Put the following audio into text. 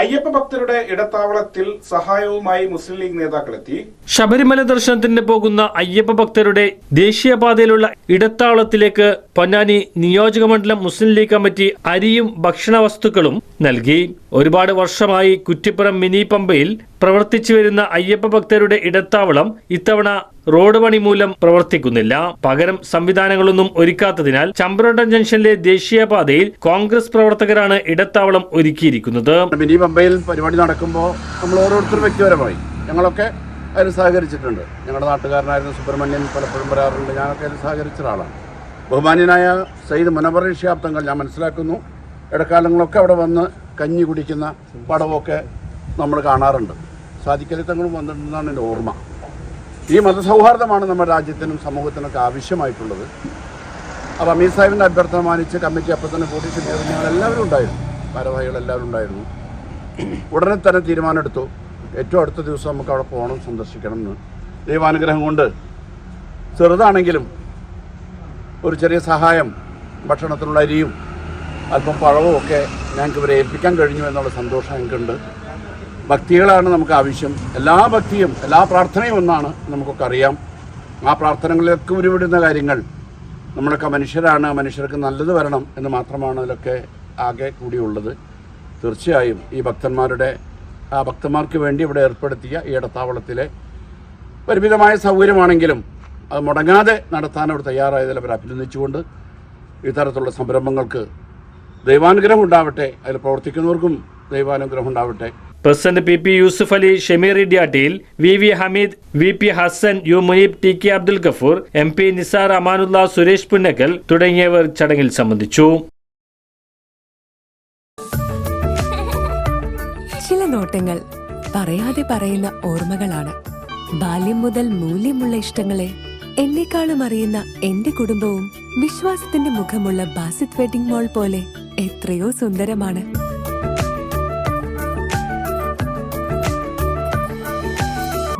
അയ്യപ്പ ഭക്തരുടെ ഇടത്താവളത്തിൽ സഹായവുമായി മുസ്ലിം ലീഗ് നേതാക്കളെത്തി. ശബരിമല ദർശനത്തിന് പോകുന്ന അയ്യപ്പ ഭക്തരുടെ ദേശീയപാതയിലുള്ള ഇടത്താവളത്തിലേക്ക് പൊന്നാനി നിയോജകമണ്ഡലം മുസ്ലിം ലീഗ് കമ്മിറ്റി അരിയും ഭക്ഷണ വസ്തുക്കളും നൽകി. ഒരുപാട് വർഷമായി കുറ്റിപ്പുറം മിനി പമ്പയിൽ പ്രവർത്തിച്ചു വരുന്ന അയ്യപ്പ ഭക്തരുടെ ഇടത്താവളം ഇത്തവണ റോഡ് പണി മൂലം പ്രവർത്തിക്കുന്നില്ല. പകരം സംവിധാനങ്ങളൊന്നും ഒരുക്കാത്തതിനാൽ ചമ്പ്രോട്ടം ജംഗ്ഷനിലെ ദേശീയപാതയിൽ കോൺഗ്രസ് പ്രവർത്തകരാണ് ഇടത്താവളം ഒരുക്കിയിരിക്കുന്നത്. മിനി പമ്പയിൽ പരിപാടി നടക്കുമ്പോൾ നമ്മൾ ഓരോരുത്തരും വ്യക്തിപരമായി. ഞങ്ങളൊക്കെ അതിൽ സഹകരിച്ചിട്ടുണ്ട്. ഞങ്ങളുടെ നാട്ടുകാരനായിരുന്ന സുബ്രഹ്മണ്യൻ പലപ്പോഴും വരാറുണ്ട്. ഞാനൊക്കെ അതിൽ സഹകരിച്ച ഒരാളാണ്. ബഹുമാന്യനായ സയ്യിദ് മുനവർ ഷിഹാബ് ഞാൻ മനസ്സിലാക്കുന്നു. ഇടക്കാലങ്ങളൊക്കെ അവിടെ വന്ന് കഞ്ഞി കുടിക്കുന്ന പടമൊക്കെ നമ്മൾ കാണാറുണ്ട്. സാധിക്കലി തങ്ങളും വന്നിട്ടുണ്ടെന്നാണ് എന്റെ ഓർമ്മ. ഈ മതസൗഹാർദ്ദമാണ് നമ്മുടെ രാജ്യത്തിനും സമൂഹത്തിനൊക്കെ ആവശ്യമായിട്ടുള്ളത്. അപ്പോൾ അമീർ സാഹിബിന്റെ അഭ്യർത്ഥന മാനിച്ച് കമ്മിറ്റി അപ്പം തന്നെ കൂട്ടി ഞങ്ങളെല്ലാവരും ഉണ്ടായിരുന്നു. ഭാരവാഹികളെല്ലാവരും ഉണ്ടായിരുന്നു. ഉടനെ തന്നെ തീരുമാനമെടുത്തു. ഏറ്റവും അടുത്ത ദിവസം നമുക്ക് അവിടെ പോകണം സന്ദർശിക്കണം എന്ന്. ദൈവാനുഗ്രഹം കൊണ്ട് ചെറുതാണെങ്കിലും ഒരു ചെറിയ സഹായം ഭക്ഷണത്തിനുള്ള അരിയും അല്പം പഴവും ഒക്കെ ഞങ്ങൾക്ക് ഇവരെ ഏൽപ്പിക്കാൻ കഴിഞ്ഞു എന്നുള്ള സന്തോഷം ഞങ്ങൾക്കുണ്ട്. ഭക്തികളാണ് നമുക്ക് ആവശ്യം. എല്ലാ ഭക്തിയും എല്ലാ പ്രാർത്ഥനയും ഒന്നാണ് നമുക്കൊക്കെ അറിയാം. ആ പ്രാർത്ഥനകളിലൊക്കെ ഉരുവിടുന്ന കാര്യങ്ങൾ. നമ്മളൊക്കെ മനുഷ്യരാണ് മനുഷ്യർക്ക് നല്ലത് വരണം എന്ന് മാത്രമാണ് അതിലൊക്കെ ആകെ കൂടിയുള്ളത്. തീർച്ചയായും ഈ ഭക്തന്മാരുടെ ആ ഭക്തന്മാർക്ക് വേണ്ടി ഇവിടെ ഏർപ്പെടുത്തിയ ഈ ഇടത്താവളത്തിലെ പരിമിതമായ സൗകര്യമാണെങ്കിലും അത് മുടങ്ങാതെ നടത്താൻ അവർ തയ്യാറായതിൽ അവർ അഭിനന്ദിച്ചുകൊണ്ട് ഇത്തരത്തിലുള്ള സംരംഭങ്ങൾക്ക് ദൈവാനുഗ്രഹം ഉണ്ടാവട്ടെ. അതിൽ പ്രവർത്തിക്കുന്നവർക്കും ദൈവാനുഗ്രഹം ഉണ്ടാവട്ടെ. President P P Yusuf Ali Shameer ഇഡിയാട്ടിയിൽ V V Hameed V P Hasan U Muneeb T K Abdul Gafoor M P Nisar Amanulla Suresh Punnakkal തുടങ്ങിയവർ ചടങ്ങിൽ സംബന്ധിച്ചു. ചില നോട്ടങ്ങൾ പറയാതെ പറയുന്ന ഓർമ്മകളാണ്. ബാല്യം മുതൽ മൂല്യമുള്ള ഇഷ്ടങ്ങളെ എന്നെക്കാളും അറിയുന്ന എന്റെ കുടുംബവും വിശ്വാസത്തിന്റെ മുഖമുള്ള ബാസിത് വെഡിംഗ് മോൾ പോലെ എത്രയോ സുന്ദരമാണ്.